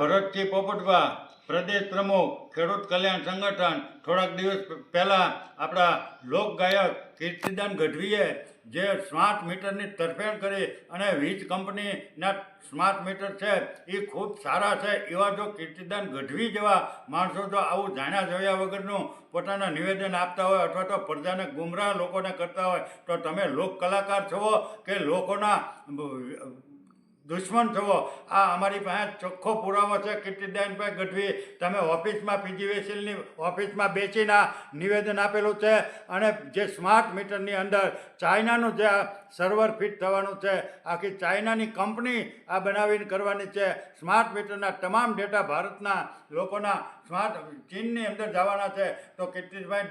પરથી પોપટભા પ્રદેશ પ્રમુખ, ખેડૂત કલ્યાણ સંગઠન. થોડાક દિવસ પહેલાં આપણા લોક ગાયક કીર્તિદાન ગઢવીએ જે સ્માર્ટ મીટરની તરફેણ કરી અને વીજ કંપનીના સ્માર્ટ મીટર છે એ ખૂબ સારા છે એવા જો કીર્તિદાન ગઢવી જેવા માણસો જો આવું જાણ્યા જોયા વગરનું પોતાના નિવેદન આપતા હોય અથવા તો પ્રજાને ગુમરાહ લોકોને કરતા હોય, તો તમે લોક કલાકાર છો કે લોકોના દુશ્મન થવો. આ અમારી પાસે ચોખ્ખો પુરાવો છે. કીર્તિદાનભાઈ ગઢવી, તમે ઓફિસમાં પીજીવીસીલની ઓફિસમાં બેસીને નિવેદન આપેલું છે અને જે સ્માર્ટ મીટરની અંદર ચાઇનાનું જે સર્વર ફિટ થવાનું છે, આખી ચાઇનાની કંપની આ બનાવીને કરવાની છે. સ્માર્ટ મીટરના તમામ ડેટા ભારતના લોકોના સ્માર્ટ ચીનની અંદર જવાના છે. તો કીર્તિભાઈ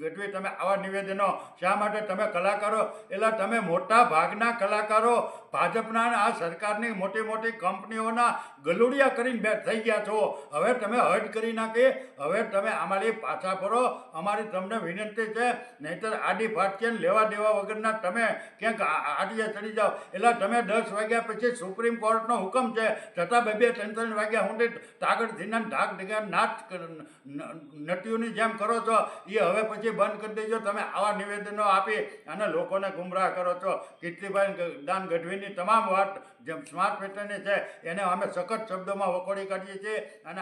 ગઢવી, તમે આવા નિવેદનો શા માટે તમે કલાકારો? એટલે તમે મોટા ભાગના કલાકારો, ભાજપના આ સરકારની મોટી મોટી કંપનીઓના ગલુડિયા કરીને બે થઈ ગયા છો. હવે તમે હટ કરી નાખી. હવે તમે અમારી પાછા ફરો. અમારી તમને વિનંતી છે, નહીંતર આડી ફાટકેન લેવા દેવા વગરના તમે ક્યાંક આડીએ ચડી જાઓ. એટલે તમે દસ વાગ્યા પછી સુપ્રીમ કોર્ટનો હુકમ છે. છતાં બે બે, ત્રણ ત્રણ વાગ્યા સુધી તાગડ ધીના ઢાક ઢગા નાચ નટીઓની જેમ કરો છો. એ હવે પછી બંધ કરી દેજો. તમે આવા નિવેદનો આપી અને લોકોને ગુમરાહ કરો છો. કીર્તિભાઈ દાન ગઢવીની તમામ વાત જેમ સ્માર્ટ મીટરની છે એને અમે સખત શબ્દોમાં વખોડી કાઢીએ છીએ અને